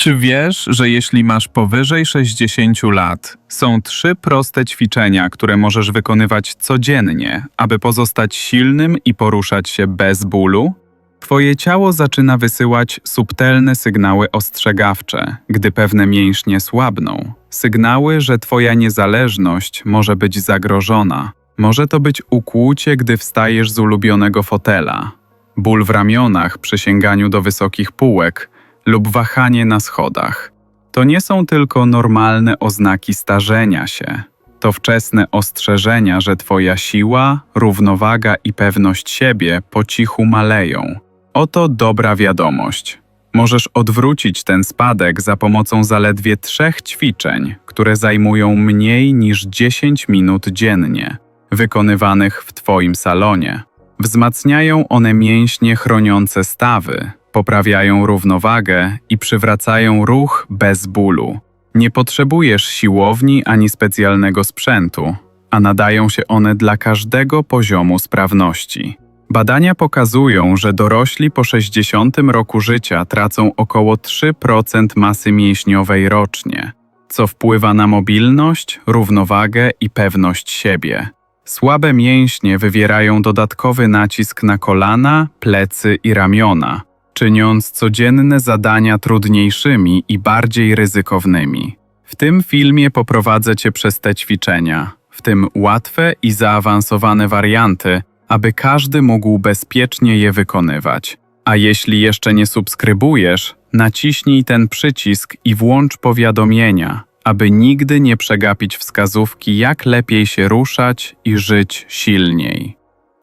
Czy wiesz, że jeśli masz powyżej 60 lat, są trzy proste ćwiczenia, które możesz wykonywać codziennie, aby pozostać silnym i poruszać się bez bólu? Twoje ciało zaczyna wysyłać subtelne sygnały ostrzegawcze, gdy pewne mięśnie słabną. Sygnały, że Twoja niezależność może być zagrożona. Może to być ukłucie, gdy wstajesz z ulubionego fotela, ból w ramionach przy sięganiu do wysokich półek lub wahanie na schodach. To nie są tylko normalne oznaki starzenia się. To wczesne ostrzeżenia, że Twoja siła, równowaga i pewność siebie po cichu maleją. Oto dobra wiadomość. Możesz odwrócić ten spadek za pomocą zaledwie trzech ćwiczeń, które zajmują mniej niż 10 minut dziennie, wykonywanych w Twoim salonie. Wzmacniają one mięśnie chroniące stawy, poprawiają równowagę i przywracają ruch bez bólu. Nie potrzebujesz siłowni ani specjalnego sprzętu, a nadają się one dla każdego poziomu sprawności. Badania pokazują, że dorośli po 60 roku życia tracą około 3% masy mięśniowej rocznie, co wpływa na mobilność, równowagę i pewność siebie. Słabe mięśnie wywierają dodatkowy nacisk na kolana, plecy i ramiona, czyniąc codzienne zadania trudniejszymi i bardziej ryzykownymi. W tym filmie poprowadzę Cię przez te ćwiczenia, w tym łatwe i zaawansowane warianty, aby każdy mógł bezpiecznie je wykonywać. A jeśli jeszcze nie subskrybujesz, naciśnij ten przycisk i włącz powiadomienia, aby nigdy nie przegapić wskazówki, jak lepiej się ruszać i żyć silniej.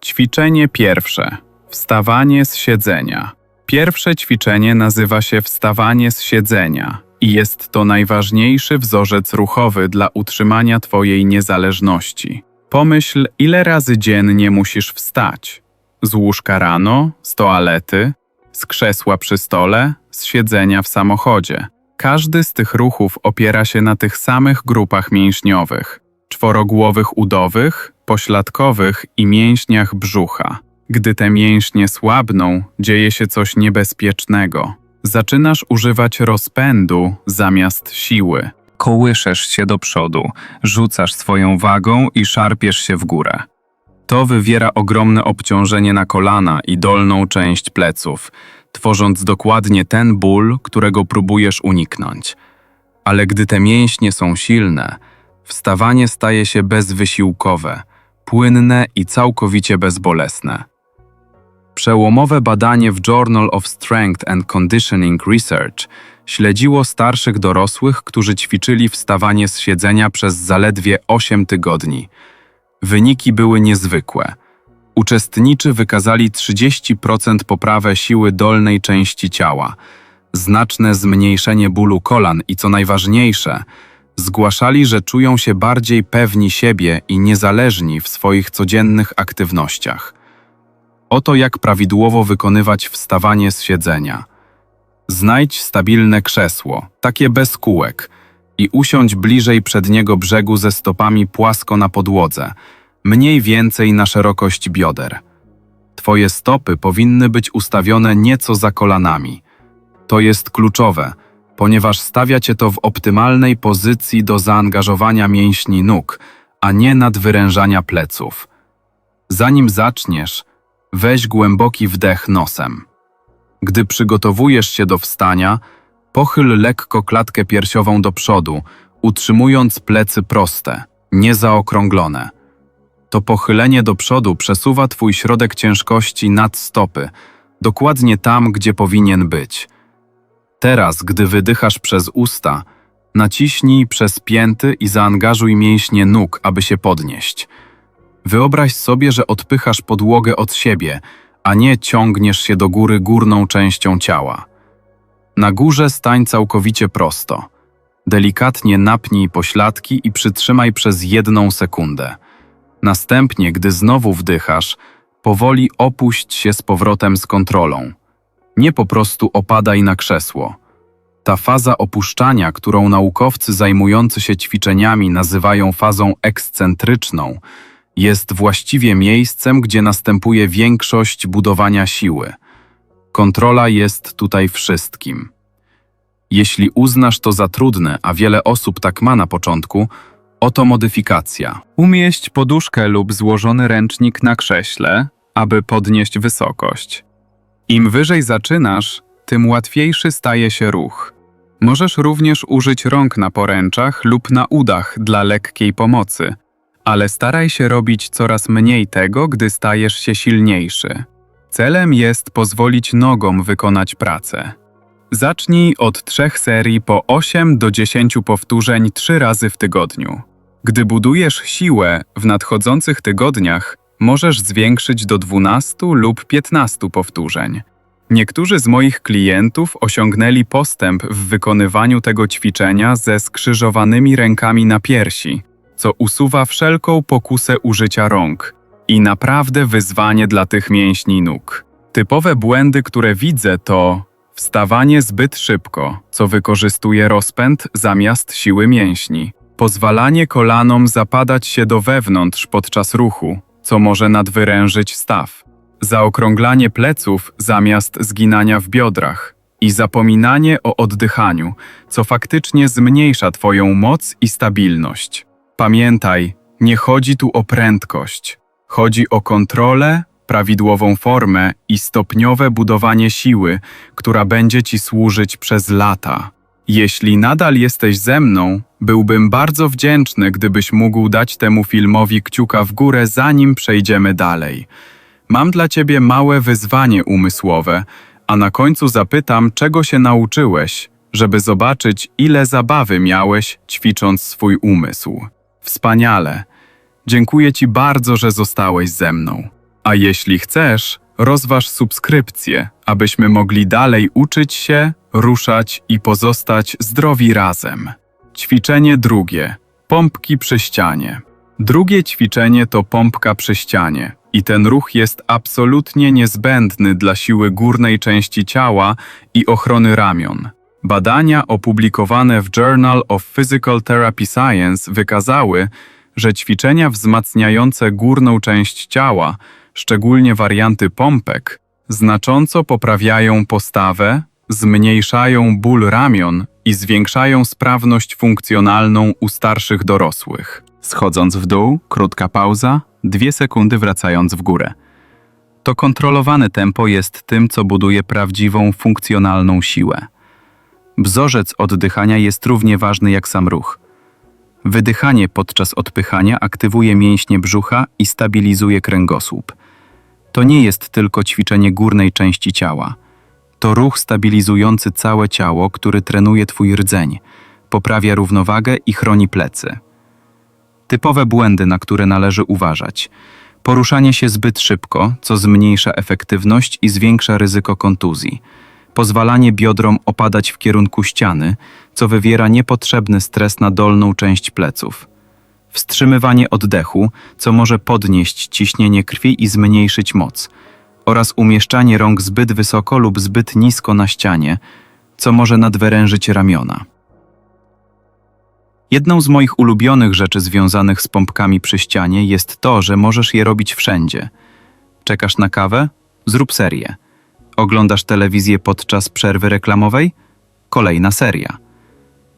Ćwiczenie pierwsze. Wstawanie z siedzenia. Pierwsze ćwiczenie nazywa się wstawanie z siedzenia i jest to najważniejszy wzorzec ruchowy dla utrzymania Twojej niezależności. Pomyśl, ile razy dziennie musisz wstać. Z łóżka rano, z toalety, z krzesła przy stole, z siedzenia w samochodzie. Każdy z tych ruchów opiera się na tych samych grupach mięśniowych: czworogłowych udowych, pośladkowych i mięśniach brzucha. Gdy te mięśnie słabną, dzieje się coś niebezpiecznego. Zaczynasz używać rozpędu zamiast siły. kołyszesz się do przodu, rzucasz swoją wagą i szarpiesz się w górę. To wywiera ogromne obciążenie na kolana i dolną część pleców, tworząc dokładnie ten ból, którego próbujesz uniknąć. Ale gdy te mięśnie są silne, wstawanie staje się bezwysiłkowe, płynne i całkowicie bezbolesne. Przełomowe badanie w Journal of Strength and Conditioning Research śledziło starszych dorosłych, którzy ćwiczyli wstawanie z siedzenia przez zaledwie 8 tygodni. Wyniki były niezwykłe. Uczestniczy wykazali 30% poprawę siły dolnej części ciała, znaczne zmniejszenie bólu kolan i co najważniejsze, zgłaszali, że czują się bardziej pewni siebie i niezależni w swoich codziennych aktywnościach. Oto jak prawidłowo wykonywać wstawanie z siedzenia. Znajdź stabilne krzesło, takie bez kółek, i usiądź bliżej przedniego brzegu ze stopami płasko na podłodze, mniej więcej na szerokość bioder. Twoje stopy powinny być ustawione nieco za kolanami. To jest kluczowe, ponieważ stawia cię to w optymalnej pozycji do zaangażowania mięśni nóg, a nie nadwyrężania pleców. Zanim zaczniesz, weź głęboki wdech nosem. Gdy przygotowujesz się do wstania, pochyl lekko klatkę piersiową do przodu, utrzymując plecy proste, niezaokrąglone. To pochylenie do przodu przesuwa Twój środek ciężkości nad stopy, dokładnie tam, gdzie powinien być. Teraz, gdy wydychasz przez usta, naciśnij przez pięty i zaangażuj mięśnie nóg, aby się podnieść. Wyobraź sobie, że odpychasz podłogę od siebie, a nie ciągniesz się do góry górną częścią ciała. Na górze stań całkowicie prosto. Delikatnie napnij pośladki i przytrzymaj przez jedną sekundę. Następnie, gdy znowu wdychasz, powoli opuść się z powrotem z kontrolą. Nie po prostu opadaj na krzesło. Ta faza opuszczania, którą naukowcy zajmujący się ćwiczeniami nazywają fazą ekscentryczną, jest właściwie miejscem, gdzie następuje większość budowania siły. Kontrola jest tutaj wszystkim. Jeśli uznasz to za trudne, a wiele osób tak ma na początku, oto modyfikacja. Umieść poduszkę lub złożony ręcznik na krześle, aby podnieść wysokość. Im wyżej zaczynasz, tym łatwiejszy staje się ruch. Możesz również użyć rąk na poręczach lub na udach dla lekkiej pomocy, ale staraj się robić coraz mniej tego, gdy stajesz się silniejszy. Celem jest pozwolić nogom wykonać pracę. Zacznij od trzech serii po 8 do 10 powtórzeń trzy razy w tygodniu. Gdy budujesz siłę w nadchodzących tygodniach, możesz zwiększyć do 12 lub 15 powtórzeń. Niektórzy z moich klientów osiągnęli postęp w wykonywaniu tego ćwiczenia ze skrzyżowanymi rękami na piersi, co usuwa wszelką pokusę użycia rąk i naprawdę wyzwanie dla tych mięśni nóg. Typowe błędy, które widzę, to wstawanie zbyt szybko, co wykorzystuje rozpęd zamiast siły mięśni, pozwalanie kolanom zapadać się do wewnątrz podczas ruchu, co może nadwyrężyć staw, zaokrąglanie pleców zamiast zginania w biodrach i zapominanie o oddychaniu, co faktycznie zmniejsza Twoją moc i stabilność. Pamiętaj, nie chodzi tu o prędkość. Chodzi o kontrolę, prawidłową formę i stopniowe budowanie siły, która będzie Ci służyć przez lata. Jeśli nadal jesteś ze mną, byłbym bardzo wdzięczny, gdybyś mógł dać temu filmowi kciuka w górę, zanim przejdziemy dalej. Mam dla Ciebie małe wyzwanie umysłowe, a na końcu zapytam, czego się nauczyłeś, żeby zobaczyć, ile zabawy miałeś, ćwicząc swój umysł. Wspaniale. Dziękuję Ci bardzo, że zostałeś ze mną. A jeśli chcesz, rozważ subskrypcję, abyśmy mogli dalej uczyć się, ruszać i pozostać zdrowi razem. Ćwiczenie drugie. Pompki przy ścianie. Drugie ćwiczenie to pompka przy ścianie i ten ruch jest absolutnie niezbędny dla siły górnej części ciała i ochrony ramion. Badania opublikowane w Journal of Physical Therapy Science wykazały, że ćwiczenia wzmacniające górną część ciała, szczególnie warianty pompek, znacząco poprawiają postawę, zmniejszają ból ramion i zwiększają sprawność funkcjonalną u starszych dorosłych. Schodząc w dół, krótka pauza, dwie sekundy wracając w górę. To kontrolowane tempo jest tym, co buduje prawdziwą funkcjonalną siłę. Wzorzec oddychania jest równie ważny jak sam ruch. Wydychanie podczas odpychania aktywuje mięśnie brzucha i stabilizuje kręgosłup. To nie jest tylko ćwiczenie górnej części ciała. To ruch stabilizujący całe ciało, który trenuje Twój rdzeń, poprawia równowagę i chroni plecy. Typowe błędy, na które należy uważać. Poruszanie się zbyt szybko, co zmniejsza efektywność i zwiększa ryzyko kontuzji. Pozwalanie biodrom opadać w kierunku ściany, co wywiera niepotrzebny stres na dolną część pleców. Wstrzymywanie oddechu, co może podnieść ciśnienie krwi i zmniejszyć moc. Oraz umieszczanie rąk zbyt wysoko lub zbyt nisko na ścianie, co może nadwyrężyć ramiona. Jedną z moich ulubionych rzeczy związanych z pompkami przy ścianie jest to, że możesz je robić wszędzie. Czekasz na kawę? Zrób serię. Oglądasz telewizję podczas przerwy reklamowej? Kolejna seria.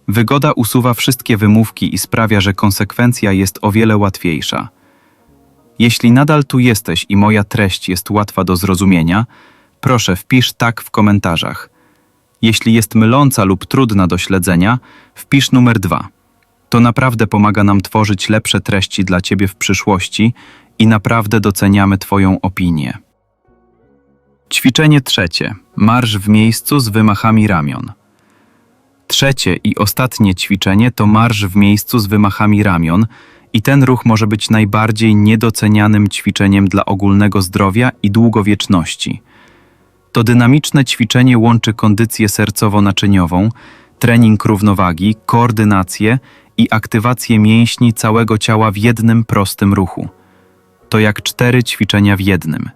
Wygoda usuwa wszystkie wymówki i sprawia, że konsekwencja jest o wiele łatwiejsza. Jeśli nadal tu jesteś i moja treść jest łatwa do zrozumienia, proszę wpisz tak w komentarzach. Jeśli jest myląca lub trudna do śledzenia, wpisz numer dwa. To naprawdę pomaga nam tworzyć lepsze treści dla Ciebie w przyszłości i naprawdę doceniamy Twoją opinię. Ćwiczenie trzecie. Marsz w miejscu z wymachami ramion. Trzecie i ostatnie ćwiczenie to marsz w miejscu z wymachami ramion i ten ruch może być najbardziej niedocenianym ćwiczeniem dla ogólnego zdrowia i długowieczności. To dynamiczne ćwiczenie łączy kondycję sercowo-naczyniową, trening równowagi, koordynację i aktywację mięśni całego ciała w jednym prostym ruchu. To jak cztery ćwiczenia w jednym.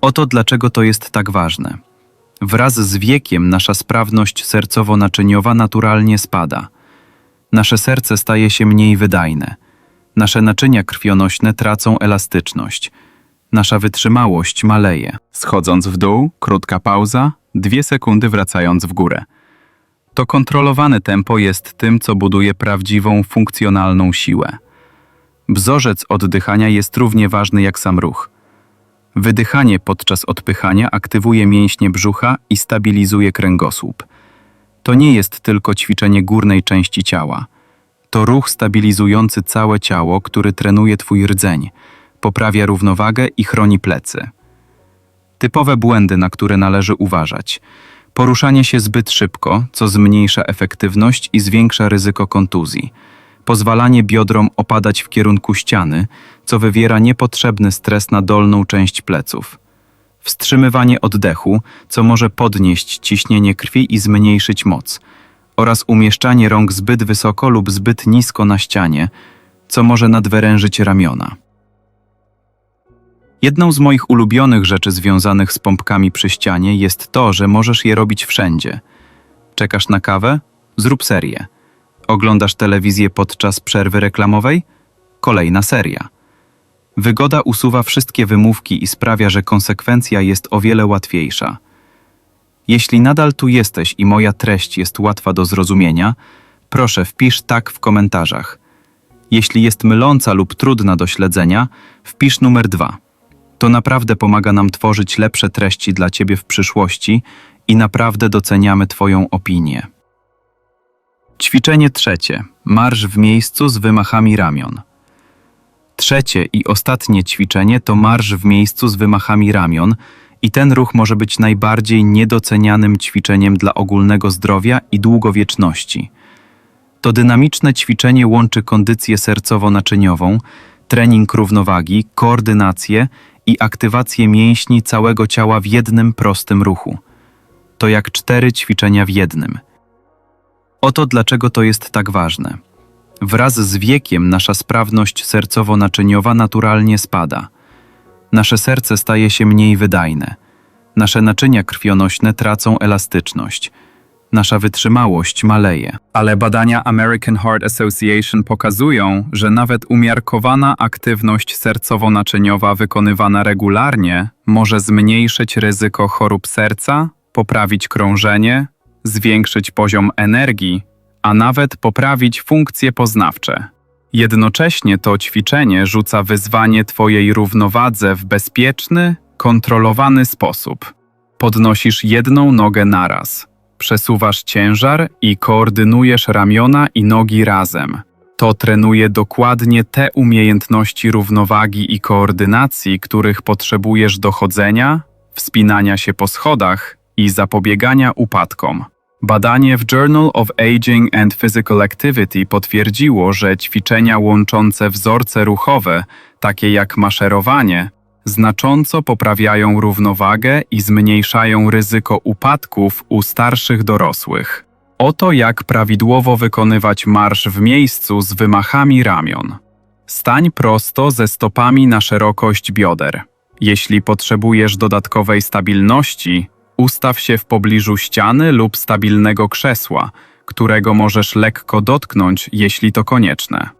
Oto dlaczego to jest tak ważne. Wraz z wiekiem nasza sprawność sercowo-naczyniowa naturalnie spada. Nasze serce staje się mniej wydajne. Nasze naczynia krwionośne tracą elastyczność. Nasza wytrzymałość maleje. Schodząc w dół, krótka pauza, dwie sekundy wracając w górę. To kontrolowane tempo jest tym, co buduje prawdziwą, funkcjonalną siłę. Wzorzec oddychania jest równie ważny jak sam ruch. Wydychanie podczas odpychania aktywuje mięśnie brzucha i stabilizuje kręgosłup. To nie jest tylko ćwiczenie górnej części ciała. To ruch stabilizujący całe ciało, który trenuje Twój rdzeń, poprawia równowagę i chroni plecy. Typowe błędy, na które należy uważać. Poruszanie się zbyt szybko, co zmniejsza efektywność i zwiększa ryzyko kontuzji. Pozwalanie biodrom opadać w kierunku ściany, co wywiera niepotrzebny stres na dolną część pleców. Wstrzymywanie oddechu, co może podnieść ciśnienie krwi i zmniejszyć moc. Oraz umieszczanie rąk zbyt wysoko lub zbyt nisko na ścianie, co może nadwyrężyć ramiona. Jedną z moich ulubionych rzeczy związanych z pompkami przy ścianie jest to, że możesz je robić wszędzie. Czekasz na kawę? Zrób serię. Oglądasz telewizję podczas przerwy reklamowej? Kolejna seria. Wygoda usuwa wszystkie wymówki i sprawia, że konsekwencja jest o wiele łatwiejsza. Jeśli nadal tu jesteś i moja treść jest łatwa do zrozumienia, proszę wpisz tak w komentarzach. Jeśli jest myląca lub trudna do śledzenia, wpisz numer dwa. To naprawdę pomaga nam tworzyć lepsze treści dla Ciebie w przyszłości i naprawdę doceniamy Twoją opinię. Ćwiczenie trzecie. Marsz w miejscu z wymachami ramion. Trzecie i ostatnie ćwiczenie to marsz w miejscu z wymachami ramion i ten ruch może być najbardziej niedocenianym ćwiczeniem dla ogólnego zdrowia i długowieczności. To dynamiczne ćwiczenie łączy kondycję sercowo-naczyniową, trening równowagi, koordynację i aktywację mięśni całego ciała w jednym prostym ruchu. To jak cztery ćwiczenia w jednym. Oto dlaczego to jest tak ważne. Wraz z wiekiem nasza sprawność sercowo-naczyniowa naturalnie spada. Nasze serce staje się mniej wydajne. Nasze naczynia krwionośne tracą elastyczność. Nasza wytrzymałość maleje. Ale badania American Heart Association pokazują, że nawet umiarkowana aktywność sercowo-naczyniowa wykonywana regularnie może zmniejszyć ryzyko chorób serca, poprawić krążenie, zwiększyć poziom energii, a nawet poprawić funkcje poznawcze. Jednocześnie to ćwiczenie rzuca wyzwanie Twojej równowadze w bezpieczny, kontrolowany sposób. Podnosisz jedną nogę naraz, przesuwasz ciężar i koordynujesz ramiona i nogi razem. To trenuje dokładnie te umiejętności równowagi i koordynacji, których potrzebujesz do chodzenia, wspinania się po schodach i zapobiegania upadkom. Badanie w Journal of Aging and Physical Activity potwierdziło, że ćwiczenia łączące wzorce ruchowe, takie jak maszerowanie, znacząco poprawiają równowagę i zmniejszają ryzyko upadków u starszych dorosłych. Oto jak prawidłowo wykonywać marsz w miejscu z wymachami ramion. Stań prosto ze stopami na szerokość bioder. Jeśli potrzebujesz dodatkowej stabilności, ustaw się w pobliżu ściany lub stabilnego krzesła, którego możesz lekko dotknąć, jeśli to konieczne.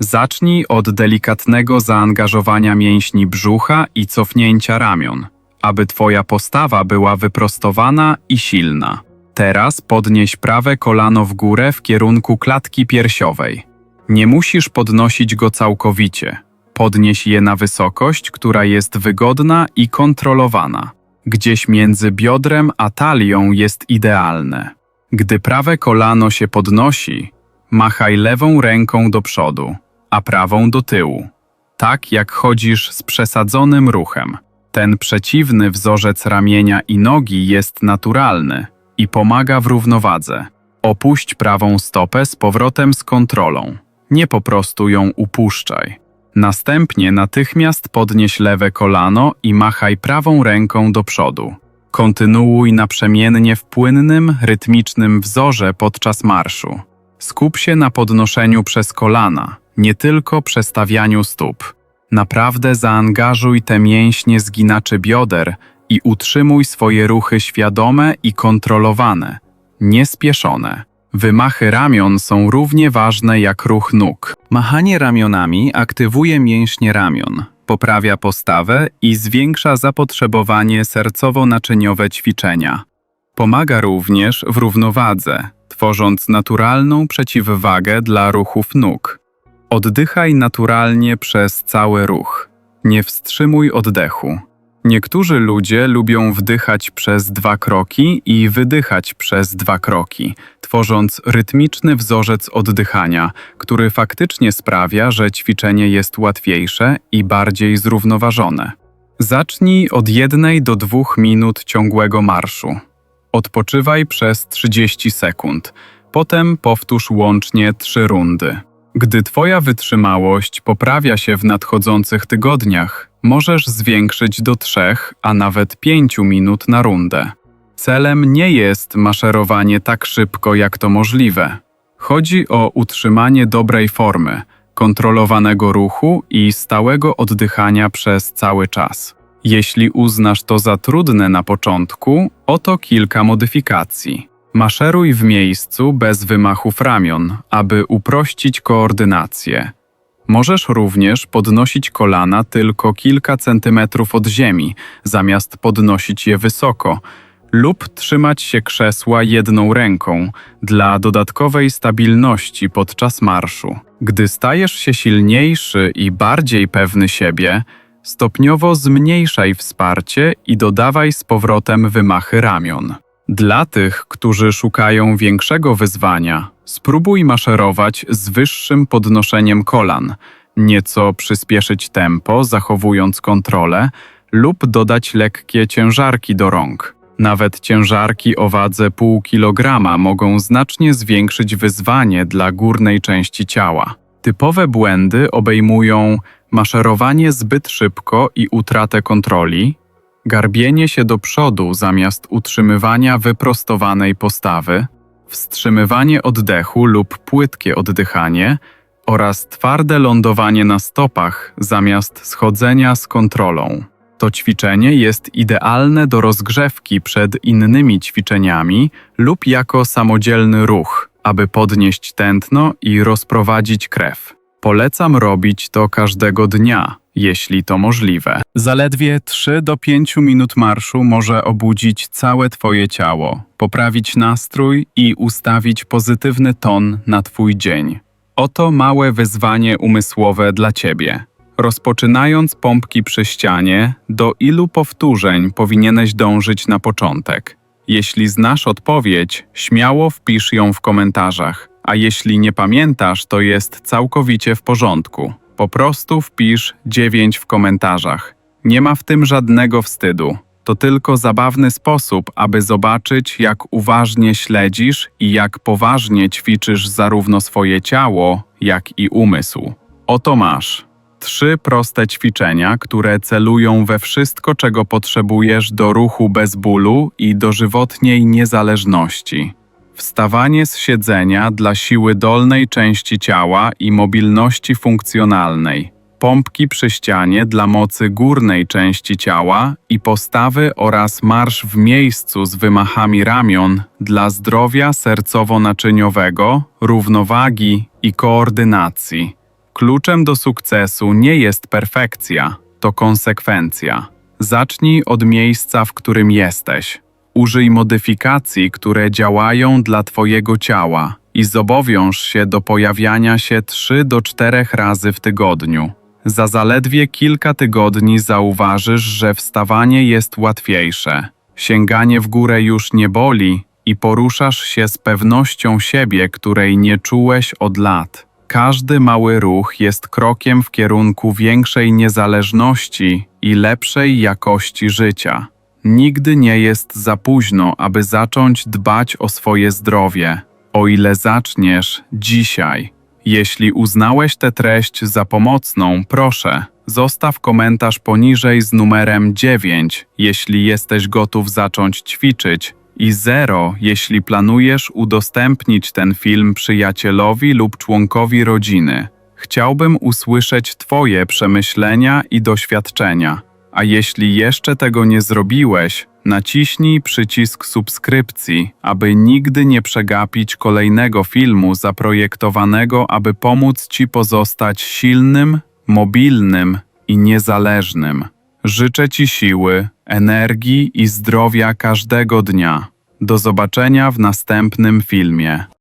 Zacznij od delikatnego zaangażowania mięśni brzucha i cofnięcia ramion, aby Twoja postawa była wyprostowana i silna. Teraz podnieś prawe kolano w górę w kierunku klatki piersiowej. Nie musisz podnosić go całkowicie. Podnieś je na wysokość, która jest wygodna i kontrolowana. Gdzieś między biodrem a talią jest idealne. Gdy prawe kolano się podnosi, machaj lewą ręką do przodu, a prawą do tyłu. Tak jak chodzisz z przesadzonym ruchem. Ten przeciwny wzorzec ramienia i nogi jest naturalny i pomaga w równowadze. Opuść prawą stopę z powrotem z kontrolą. Nie po prostu ją upuszczaj. Następnie natychmiast podnieś lewe kolano i machaj prawą ręką do przodu. Kontynuuj naprzemiennie w płynnym, rytmicznym wzorze podczas marszu. Skup się na podnoszeniu przez kolana, nie tylko przestawianiu stóp. Naprawdę zaangażuj te mięśnie zginaczy bioder i utrzymuj swoje ruchy świadome i kontrolowane, niespieszone. Wymachy ramion są równie ważne jak ruch nóg. Machanie ramionami aktywuje mięśnie ramion, poprawia postawę i zwiększa zapotrzebowanie sercowo-naczyniowe ćwiczenia. Pomaga również w równowadze, tworząc naturalną przeciwwagę dla ruchów nóg. Oddychaj naturalnie przez cały ruch. Nie wstrzymuj oddechu. Niektórzy ludzie lubią wdychać przez dwa kroki i wydychać przez dwa kroki, tworząc rytmiczny wzorzec oddychania, który faktycznie sprawia, że ćwiczenie jest łatwiejsze i bardziej zrównoważone. Zacznij od jednej do dwóch minut ciągłego marszu. Odpoczywaj przez 30 sekund. Potem powtórz łącznie trzy rundy. Gdy Twoja wytrzymałość poprawia się w nadchodzących tygodniach, możesz zwiększyć do 3, a nawet 5 minut na rundę. Celem nie jest maszerowanie tak szybko, jak to możliwe. Chodzi o utrzymanie dobrej formy, kontrolowanego ruchu i stałego oddychania przez cały czas. Jeśli uznasz to za trudne na początku, oto kilka modyfikacji. Maszeruj w miejscu bez wymachów ramion, aby uprościć koordynację. Możesz również podnosić kolana tylko kilka centymetrów od ziemi, zamiast podnosić je wysoko, lub trzymać się krzesła jedną ręką dla dodatkowej stabilności podczas marszu. Gdy stajesz się silniejszy i bardziej pewny siebie, stopniowo zmniejszaj wsparcie i dodawaj z powrotem wymachy ramion. Dla tych, którzy szukają większego wyzwania, spróbuj maszerować z wyższym podnoszeniem kolan, nieco przyspieszyć tempo, zachowując kontrolę, lub dodać lekkie ciężarki do rąk. Nawet ciężarki o wadze pół kilograma mogą znacznie zwiększyć wyzwanie dla górnej części ciała. Typowe błędy obejmują maszerowanie zbyt szybko i utratę kontroli, garbienie się do przodu zamiast utrzymywania wyprostowanej postawy, wstrzymywanie oddechu lub płytkie oddychanie oraz twarde lądowanie na stopach zamiast schodzenia z kontrolą. To ćwiczenie jest idealne do rozgrzewki przed innymi ćwiczeniami lub jako samodzielny ruch, aby podnieść tętno i rozprowadzić krew. Polecam robić to każdego dnia, jeśli to możliwe. Zaledwie 3 do 5 minut marszu może obudzić całe Twoje ciało, poprawić nastrój i ustawić pozytywny ton na Twój dzień. Oto małe wyzwanie umysłowe dla Ciebie. Rozpoczynając pompki przy ścianie, do ilu powtórzeń powinieneś dążyć na początek? Jeśli znasz odpowiedź, śmiało wpisz ją w komentarzach, a jeśli nie pamiętasz, to jest całkowicie w porządku. Po prostu wpisz 9 w komentarzach. Nie ma w tym żadnego wstydu. To tylko zabawny sposób, aby zobaczyć, jak uważnie śledzisz i jak poważnie ćwiczysz zarówno swoje ciało, jak i umysł. Oto masz. Trzy proste ćwiczenia, które celują we wszystko, czego potrzebujesz do ruchu bez bólu i dożywotniej niezależności. Wstawanie z siedzenia dla siły dolnej części ciała i mobilności funkcjonalnej. Pompki przy ścianie dla mocy górnej części ciała i postawy oraz marsz w miejscu z wymachami ramion dla zdrowia sercowo-naczyniowego, równowagi i koordynacji. Kluczem do sukcesu nie jest perfekcja, to konsekwencja. Zacznij od miejsca, w którym jesteś. Użyj modyfikacji, które działają dla Twojego ciała i zobowiąż się do pojawiania się 3 do 4 razy w tygodniu. Za zaledwie kilka tygodni zauważysz, że wstawanie jest łatwiejsze. Sięganie w górę już nie boli i poruszasz się z pewnością siebie, której nie czułeś od lat. Każdy mały ruch jest krokiem w kierunku większej niezależności i lepszej jakości życia. Nigdy nie jest za późno, aby zacząć dbać o swoje zdrowie, o ile zaczniesz dzisiaj. Jeśli uznałeś tę treść za pomocną, proszę, zostaw komentarz poniżej z numerem 9, jeśli jesteś gotów zacząć ćwiczyć, i 0, jeśli planujesz udostępnić ten film przyjacielowi lub członkowi rodziny. Chciałbym usłyszeć Twoje przemyślenia i doświadczenia. A jeśli jeszcze tego nie zrobiłeś, naciśnij przycisk subskrypcji, aby nigdy nie przegapić kolejnego filmu zaprojektowanego, aby pomóc Ci pozostać silnym, mobilnym i niezależnym. Życzę Ci siły, energii i zdrowia każdego dnia. Do zobaczenia w następnym filmie.